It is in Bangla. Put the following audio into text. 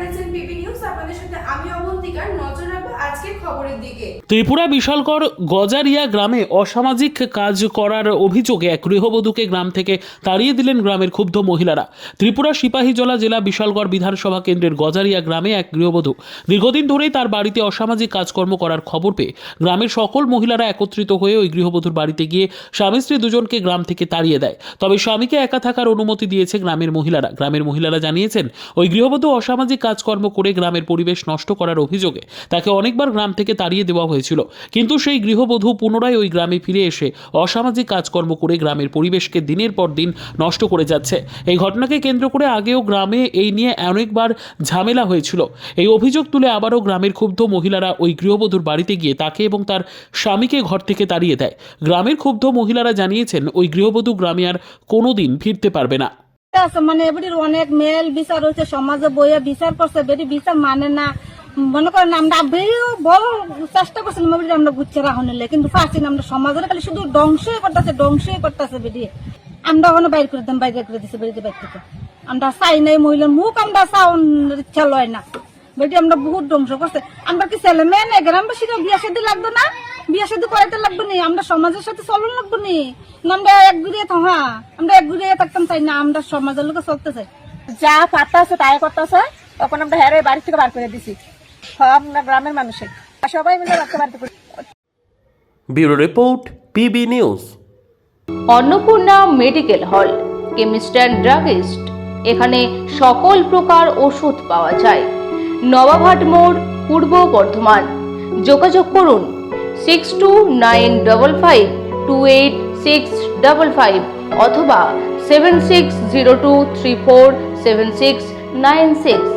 দেখছেন পিপি নিউজ আপনাদের সাথে আমি অবন্তিকার নজর রাখব। আজকের খবরের দিকে। ত্রিপুরা বিশালগড় গজারিয়া গ্রামে অসামাজিক কাজ করার অভিযোগে এক গৃহবধূকে গ্রাম থেকে তাড়িয়ে দিলেন গ্রামের ক্ষুব্ধ মহিলারা। ত্রিপুরা সিপাহীজলা জেলা বিশালগড় বিধানসভা কেন্দ্রের গজারিয়া গ্রামে এক গৃহবধূ দীর্ঘদিন ধরেই তার বাড়িতে অসামাজিক কাজকর্ম করার খবর পেয়ে গ্রামের সকল মহিলারা একত্রিত হয়ে ওই গৃহবধূর বাড়িতে গিয়ে স্বামী স্ত্রী দুজনকে গ্রাম থেকে তাড়িয়ে দেয়। তবে স্বামীকে একা থাকার অনুমতি দিয়েছে গ্রামের মহিলারা। গ্রামের মহিলারা জানিয়েছেন, ওই গৃহবধূ অসামাজিক কাজকর্ম করে গ্রামের পরিবেশ নষ্ট করার অভিযোগে তাকে অনেকবার গ্রাম থেকে তাড়িয়ে দেওয়া হয়েছিল। কিন্তু সেই গৃহবধূ পুনরায় ওই গ্রামে ফিরে এসে অসামাজিক কাজকর্ম করে গ্রামের পরিবেশকে দিনের পর দিন নষ্ট করে যাচ্ছে। এই ঘটনাকে কেন্দ্র করে আগেও গ্রামে এই নিয়ে অনেকবার ঝামেলা হয়েছিল। এই অভিযোগ তুলে আবারও গ্রামের ক্ষুব্ধ মহিলারা ওই গৃহবধূর বাড়িতে গিয়ে তাকে এবং তার স্বামীকে ঘর থেকে তাড়িয়ে দেয়। গ্রামের ক্ষুব্ধ মহিলারা জানিয়েছেন, ওই গৃহবধূ গ্রামে আর কোনোদিন ফিরতে পারবে না। মানে এবারে অনেক মেল বিচার হয়েছে, সমাজে বইয়ে বিচার করছে, বেরি বিচার মানে না। মনে করেন আমরা বড় চেষ্টা করছিলাম এবারে আমরা বুঝছে রাখলে কিন্তু পারছি না আমরা সমাজের খালি শুধু ধ্বংসই করতেছে ধ্বংসই করতেছে বেরিয়ে আমরা ওখানে বাইর করে দিলাম বাইরে করে দিছে বেরিয়ে বাইর থেকে। আমরা চাই নাই মহিলার মুখ, আমরা চাউন ইচ্ছা লয় না। বেটি, আমরা বহুত ধ্বংস করছে। আমরা কি ছেলে মেয়ে নেই? গ্রামবাসীরা বিয়া শাদী লাগবে না? বিয়া শাদী করাইতে লাগবে নি? আমরা সমাজের সাথে চলন লাগবে নি? আমরা এক ঘুরিয়ে থাকা? আমরা এক ঘুরিয়ে থাকতাম চাই না, আমরা সমাজের লোকে চলতে চাই। যা পাতা আছে তাই করতেছে, তখন আমরা হ্যারে বাড়ি থেকে বার করে দিছি। আমরা গ্রামের মানুষের আর সবাই মিলে রাখতে পারতে করি। Bureau report PB news. Annapurna medical hall chemist and druggist. এখানে সকল প্রকার ওষুধ পাওয়া যায়। নবাবহাট মোড় পূর্ব বর্ধমান। যোগাযোগ করুন six two nine double five two eight six double five অথবা seven six zero two three four seven six nine six